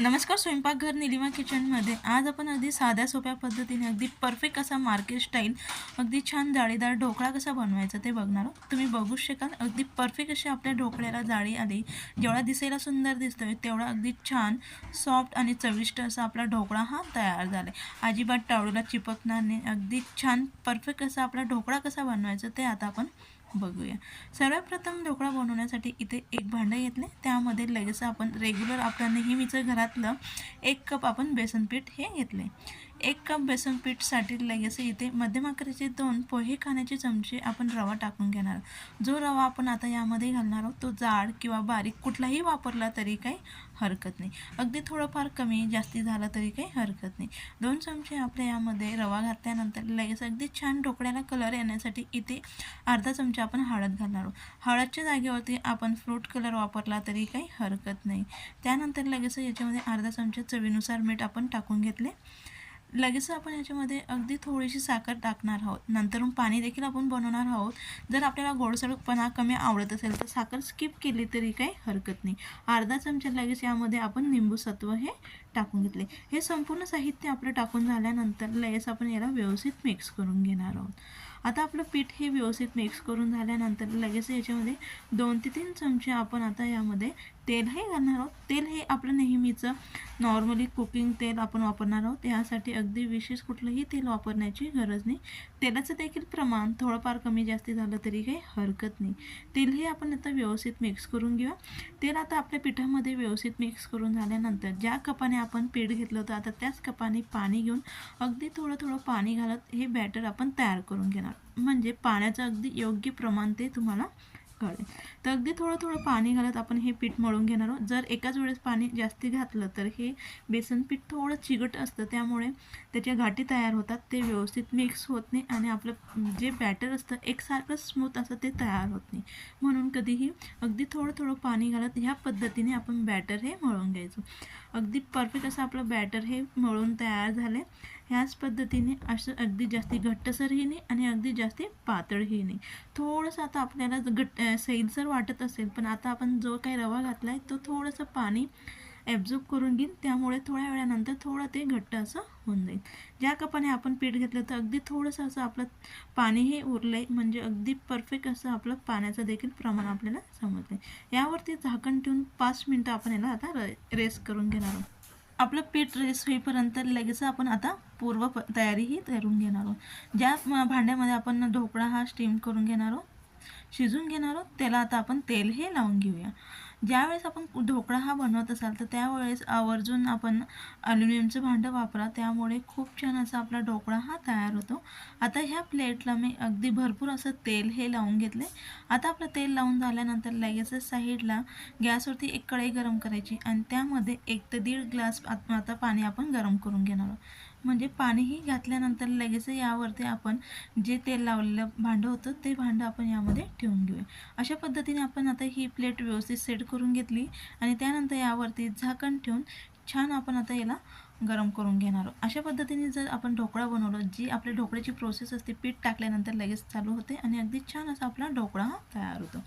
नमस्कार स्वयंपाकघर निलिमा किचनमध्ये. आज आपण अगदी साध्या सोप्या पद्धतीने अगदी परफेक्ट असा मार्केट स्टाईल अगदी छान जाळीदार ढोकळा कसा बनवायचा ते बघणार आहोत. तुम्ही बघू शकाल अगदी परफेक्ट अशी आपल्या ढोकळ्याला जाळी आली. जेवढा दिसायला सुंदर दिसतोय तेवढा अगदी छान सॉफ्ट आणि चविष्ट असा आपला ढोकळा हा तयार झाला आहे अजिबात टाळूला चिपकणार नाही. अगदी छान परफेक्ट असा आपला ढोकळा कसा बनवायचा ते आता आपण बघूया. सर्वप्रथम ढोकळा बनवण्यासाठी इथे एक भांडं घेतले त्यामध्ये लगेच आपण रेग्युलर आपलं नेहमीचं घरातलं एक कप आपण बेसन पीठ हे घेतले एक कप बेसन पीठसाठी लगेच इथे मध्यम आकाराचे दोन पोहे खाण्याचे चमचे आपण रवा टाकून घेणार. आहोत. जो रवा आपण आता यामध्ये घालणार आहोत तो जाड किंवा बारीक कुठलाही वापरला तरी काही हरकत नाही. अगदी थोडंफार कमी जास्ती झाला तरी काही हरकत नाही. दोन चमचे आपल्या यामध्ये रवा घातल्यानंतर लगेच अगदी छान ढोकळ्याला कलर येण्यासाठी इथे अर्धा चमचा आपण हळद घालणार आहोत. हळदच्या जागेवरती आपण फ्रूट कलर वापरला तरी काही हरकत नाही. त्यानंतर लगेच याच्यामध्ये अर्धा चमचा चवीनुसार मीठ आपण टाकून घेतले. लगेच आपण याच्यामध्ये अगदी थोडीशी साखर टाकणार आहोत. नंतरून पाणी देखील आपण बनवणार आहोत. जर आपल्याला गोडसडपणा कमी आवडत असेल तर साखर स्किप केली तरी काही हरकत नाही. अर्धा चमचा लगेच यामध्ये आपण निंबूसत्व हे टाकून घेतले. हे संपूर्ण साहित्य आपलं टाकून झाल्यानंतर लगेच आपण याला व्यवस्थित मिक्स करून घेणार आहोत. आता आपलं पीठ हे व्यवस्थित मिक्स करून झाल्यानंतर लगेच याच्यामध्ये दोन ते तीन चमचे आपण आता यामध्ये तेल हे घालणार आहोत. तेल हे आपलं नेहमीचं नॉर्मली कुकिंग तेल आपण वापरणार आहोत. त्यासाठी अगदी विशेष कुठलंही तेल वापरण्याची गरज नाही. तेलाचं देखील प्रमाण थोडंफार कमी जास्ती झालं तरी काही हरकत नाही. तेल हे आपण आता व्यवस्थित मिक्स करून घेऊ. तेल आता आपल्या पिठामध्ये व्यवस्थित मिक्स करून झाल्यानंतर ज्या कपाने आपण पीठ घेतलं होतं आता त्याच कपाने पाणी घेऊन अगदी थोडं थोडं पाणी घालत हे बॅटर आपण तयार करून घेणार. म्हणजे पाण्याचं अगदी योग्य प्रमाण ते तुम्हाला कळेल तर अगदी थोडं थोडं पाणी घालत आपण हे पीठ मळून घेणार आहोत. जर एकाच वेळेस पाणी जास्ती घातलं तर हे बेसन पीठ थोडं चिकट असतं. त्यामुळे त्याच्या गाठी तयार होतात. ते व्यवस्थित मिक्स होत नाही आणि आपलं जे बॅटर असतं एकसारखं स्मूथ असं ते तयार होत नाही. म्हणून कधीही अगदी थोडं थोडं पाणी घालत ह्या पद्धतीने आपण बॅटर हे मळून घ्यायचो. अगदी परफेक्ट असं आपलं बॅटर हे मळून तयार झाले ह्याच पद्धतीने असं अगदी जास्ती घट्टसरही नाही आणि अगदी जास्ती पातळही नाही. थोडंसं आता आपल्याला घट्ट सैलसर वाटत असेल पण आता आपण जो काही रवा घातला आहे तो थोडंसं पाणी ॲब्झॉर्ब करून घेईन. त्यामुळे थोड्या वेळानंतर थोडं ते घट्ट असं होऊन जाईल. ज्या कपाने आपण पीठ घेतलं तर अगदी थोडंसं असं आपलं पाणीही उरलं आहे म्हणजे अगदी परफेक्ट असं आपलं पाण्याचं देखील प्रमाण आपल्याला समजलं आहे यावरती झाकण ठेवून पाच मिनटं आपण याला आता रेस्ट करून घेणार आहोत. आपलं पीठ रेस होईपर्यंत लगेच आपण आता पूर्व प तयारीही तयारून घेणार आहोत. ज्या भांड्यामध्ये आपण ढोकळा हा स्टीम करून घेणार आहोत शिजून घेणार आहोत त्याला आता आपण तेल हे लावून घेऊया. ज्यावेळेस आपण ढोकळा हा बनवत असाल तर त्यावेळेस आवर्जून आपण ॲल्युमिनियमचं भांडं वापरा. त्यामुळे खूप छान असा आपला ढोकळा हा तयार होतो. आता ह्या प्लेटला मी अगदी भरपूर असं तेल हे लावून घेतले आता आपलं तेल लावून झाल्यानंतर लगेचच साईडला गॅसवरती एक कढई गरम करायची आणि त्यामध्ये एक ते दीड ग्लास आत- आता पाणी आपण गरम करून घेणार आहोत. म्हणजे पाणीही घातल्यानंतर लगेच यावरती आपण जे तेल लावलेलं भांडं होतं ते भांडं आपण यामध्ये ठेवून घेऊया. अशा पद्धतीने आपण आता ही प्लेट व्यवस्थित सेट करून घेतली आणि त्यानंतर यावरती झाकण ठेवून छान आपण आता याला गरम करून घेणार आहोत. अशा पद्धतीने जर आपण ढोकळा बनवलं जी आपल्या ढोकळ्याची प्रोसेस असते पीठ टाकल्यानंतर लगेच चालू होते आणि अगदी छान असा आपला ढोकळा हा तयार होतो.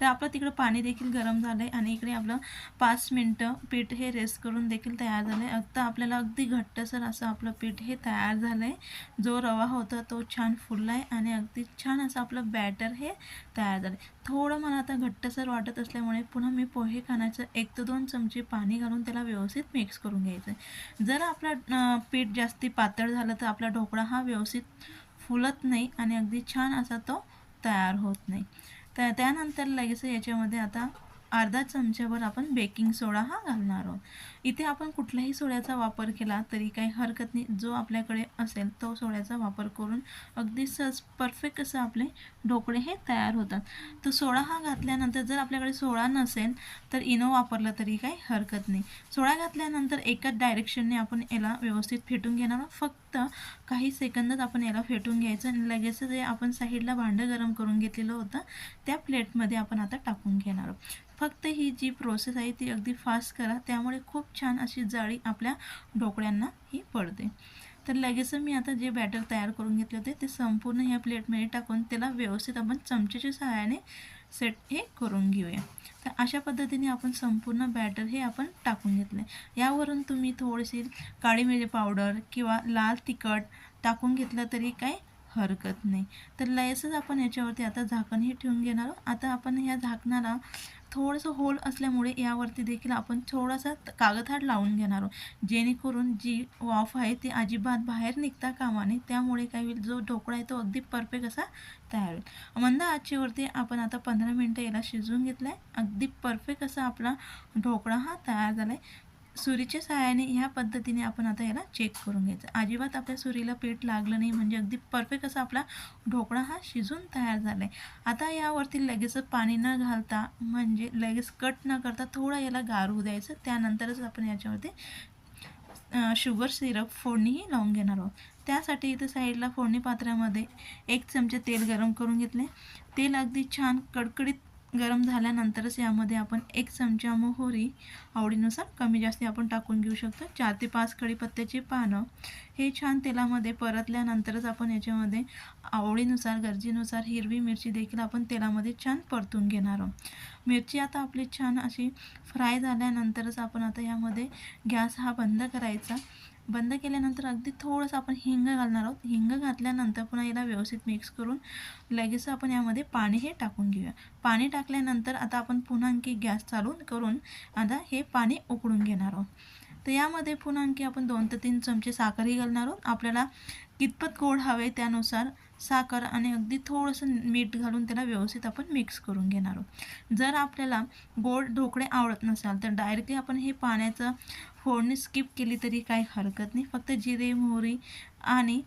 तर आपलं तिकडं पाणी देखील गरम झालं आहे आणि इकडे आपलं पाच मिनटं पीठ हे रेस्ट करून देखील तयार झालं आहे आता आपल्याला अगदी घट्टसर असं आपलं पीठ हे तयार झालं आहे जो रवा होता तो छान फुलला आहे आणि अगदी छान असं आपलं बॅटर हे तयार झालं आहे थोडं मला आता घट्टसर वाटत असल्यामुळे पुन्हा मी पोहे खाण्याचं एक ते दोन चमचे पाणी घालून त्याला व्यवस्थित मिक्स करून घ्यायचं आहे जर आपला पीठ जास्ती पातळ झालं तर आपला ढोकळा हा व्यवस्थित फुलत नाही आणि अगदी छान असा तो तयार होत नाही. तर त्यानंतर लगेच याच्यामध्ये आता अर्धा चमच्यावर आपण बेकिंग सोडा हा घालणार आहोत. इथे आपण कुठल्याही सोड्याचा वापर केला तरी काही हरकत नाही. जो आपल्याकडे असेल तो सोड्याचा वापर करून अगदी सहज परफेक्ट असं आपले ढोकळे हे तयार होतात. तर सोडा हा घातल्यानंतर जर आपल्याकडे सोडा नसेल तर इनो वापरला तरी काही हरकत नाही. सोडा घातल्यानंतर एकाच डायरेक्शनने आपण याला व्यवस्थित फेटून घेणार आहोत. फक्त फक्त काही सेकंदात आपण याला फेटून घ्यायचं आणि लगेच जे आपण साईडला भांडं गरम करून घेतलेलं होतं त्या प्लेटमध्ये आपण आता टाकून घेणार आहोत. फक्त ही जी प्रोसेस आहे ती अगदी फास्ट करा त्यामुळे खूप छान अशी जाळी आपल्या ढोकळ्यांना ही पडते. तर लगेच मी आता जे बॅटर तयार करून घेतले होते ते संपूर्ण ह्या प्लेटमध्ये टाकून त्याला व्यवस्थित आपण चमच्याच्या सहाय्याने सेट हे करून घेऊया. तर अशा पद्धतीने आपण संपूर्ण बॅटर हे आपण टाकून घेतलं. आहे यावरून तुम्ही थोडीशी काळी मिरी पावडर किंवा लाल तिखट टाकून घेतलं तरी काय हरकत नाही. तर लयसच आपण याच्यावरती आता झाकण हे ठेवून घेणार आहोत. आता आपण ह्या झाकणाला थोडंसं होल असल्यामुळे यावरती देखील आपण थोडासा कागद हात लावून घेणार आहोत. जेणेकरून जी वाफ आहे ती अजिबात बाहेर निघता कामाने त्यामुळे काय होईल जो ढोकळा आहे तो अगदी परफेक्ट असा तयार होईल. मंद आचीवरती आपण आता पंधरा मिनटं याला शिजवून घेतलं आहे अगदी परफेक्ट असा आपला ढोकळा हा तयार झाला आहे सुरीच्या सहाय्याने ह्या पद्धतीने आपण आता याला चेक करून घ्यायचं. अजिबात आपल्या सुरीला पीठ लागलं नाही म्हणजे अगदी परफेक्ट असा आपला ढोकळा हा शिजून तयार झाला आहे आता यावरती लगेच पाणी न घालता म्हणजे लगेच कट न करता थोडा याला गारू द्यायचं. त्यानंतरच आपण याच्यावरती शुगर सिरप फोडणीही लावून घेणार आहोत. त्यासाठी इथं साईडला फोडणी पात्रामध्ये एक चमचे तेल गरम करून घेतले. तेल अगदी छान कडकडीत गरम झाल्यानंतरच यामध्ये आपण एक चमचा मोहरी आवडीनुसार कमी जास्ती आपण टाकून घेऊ शकतो. चार ते पाच कढीपत्त्याची पानं हे छान तेलामध्ये परतल्यानंतरच आपण याच्यामध्ये आवडीनुसार गरजेनुसार हिरवी मिरची देखील आपण तेलामध्ये छान परतून घेणार आहोत. मिरची आता आपली छान अशी फ्राय झाल्यानंतरच आपण आता यामध्ये गॅस हा बंद करायचा. बंद केल्यानंतर अगदी थोडंसं आपण हिंग घालणार आहोत. हिंग घातल्यानंतर पुन्हा याला व्यवस्थित मिक्स करून लगेच आपण यामध्ये पाणी हे टाकून घेऊया. पाणी टाकल्यानंतर आता आपण पुन्हा आणखी गॅस चालू करून आता हे पाणी उकळून घेणार आहोत. तर यामध्ये पुन्हा आणखी आपण दोन ते तीन चमचे साखरही घालणार आहोत. आपल्याला कितपत गोड हवे त्यानुसार साखर आणि अगदी थोडंसं मीठ घालून त्याला व्यवस्थित आपण मिक्स करून घेणार आहोत. जर आपल्याला गोड ढोकळे आवडत नसाल तर डायरेक्टली आपण हे पाण्याचं फोडणी स्किप केली तरी काही हरकत नाही. फक्त जिरे मोहरी आणि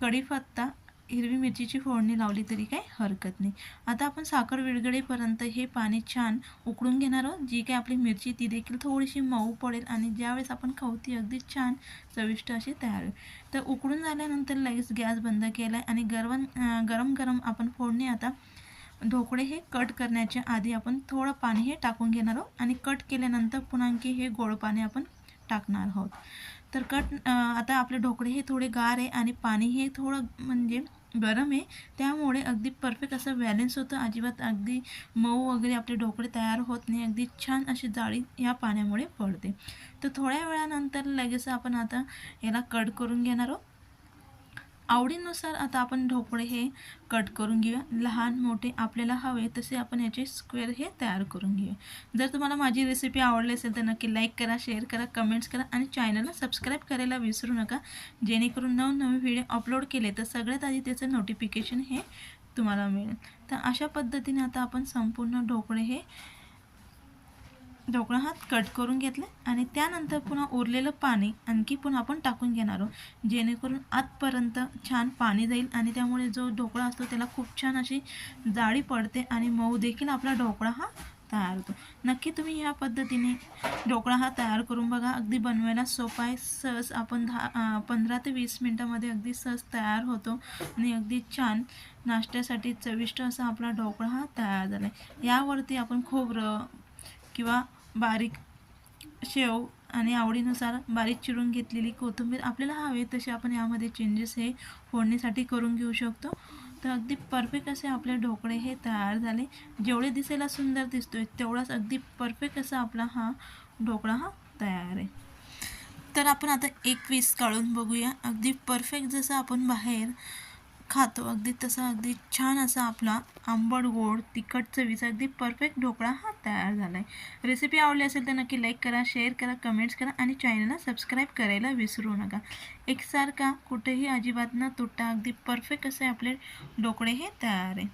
कढीपत्ता हिरवी मिरचीची फोडणी लावली तरी काही हरकत नाही. आता आपण साखर विरगळेपर्यंत हे पाणी छान उकळून घेणार आहोत. जी काही आपली मिरची ती देखील थोडीशी मऊ पडेल आणि ज्यावेळेस आपण खाऊ ती अगदी छान चविष्ट अशी तयार होईल. तर उकळून झाल्यानंतर लगेच गॅस बंद केला आहे आणि गरम गरम गरम आपण फोडणी आता ढोकळे हे कट करण्याच्या आधी आपण थोडं पाणी हे टाकून घेणार आहोत. आणि कट केल्यानंतर पुन्हा आणखी हे गोड पाणी आपण टाकणार आहोत. तर कट आता आपले ढोकळे हे थोडे गार आहे आणि पाणी हे थोडं म्हणजे गरम आहे. त्यामुळे अगदी परफेक्ट असं बॅलेन्स होतं. अजिबात अगदी मऊ वगैरे आपले ढोकळे तयार होत नाही. अगदी छान अशी जाळी या पाण्यामुळे पडते. तर थोड्या वेळानंतर लगेच आपण आता याला कट करून घेणार आहोत. आवडीनुसार आता आपण ढोकळे हे कट करून घेऊया. लहान मोठे आपल्याला हवे तसे आपण याचे स्क्वेअर हे तयार करून घेऊया. जर तुम्हाला माझी रेसिपी आवडली असेल तर नक्की लाईक करा शेअर करा कमेंट्स करा आणि चॅनलला सबस्क्राईब करायला विसरू नका. जेणेकरून नवनवीन व्हिडिओ अपलोड केले तर सगळ्यात आधी त्याचं नोटिफिकेशन हे तुम्हाला मिळेल. तर अशा पद्धतीने आता आपण संपूर्ण ढोकळे हे ढोकळा हात कट करून घेतले आणि त्यानंतर पुन्हा उरलेलं पाणी आणखी पुन्हा आपण टाकून घेणार आहोत. जेणेकरून आतपर्यंत छान पाणी जाईल आणि त्यामुळे जो ढोकळा असतो त्याला खूप छान अशी जाळी पडते आणि मऊ देखील आपला ढोकळा हा तयार होतो. नक्की तुम्ही ह्या पद्धतीने ढोकळा हा तयार करून बघा. अगदी बनवायला सोपा आहे. सहज आपण दहा पंधरा ते वीस मिनटामध्ये अगदी सहज तयार होतो आणि अगदी छान नाश्त्यासाठी चविष्ट असा आपला ढोकळा हा तयार झाला आहे यावरती आपण खोबरं किंवा बारीक शेव आणि आवडीनुसार बारीक चिरून घेतलेली कोथिंबीर आपल्याला हवे तसे आपण यामध्ये चेंजेस हे फोडणीसाठी करून घेऊ शकतो. तर अगदी परफेक्ट असे आपले ढोकळे हे तयार झाले. जेवढे दिसायला सुंदर दिसतोय तेवढाच अगदी परफेक्ट असा आपला हा ढोकळा हा तयार आहे. तर आपण आता एक पीस काढून बघूया. अगदी परफेक्ट जसं आपण बाहेर खातो. अगदी तसा अगदी छान असा आपला आंबट गोड तिखट चवीचा अगदी परफेक्ट ढोकळा हा तयार झाला आहे रेसिपी आवडली असेल तर नक्की लाईक करा शेअर करा कमेंट्स करा आणि चॅनलला सबस्क्राईब करायला विसरू नका. एकसारखा कुठेही अजिबात न तुटता अगदी परफेक्ट असे आपले ढोकळे हे तयार आहे.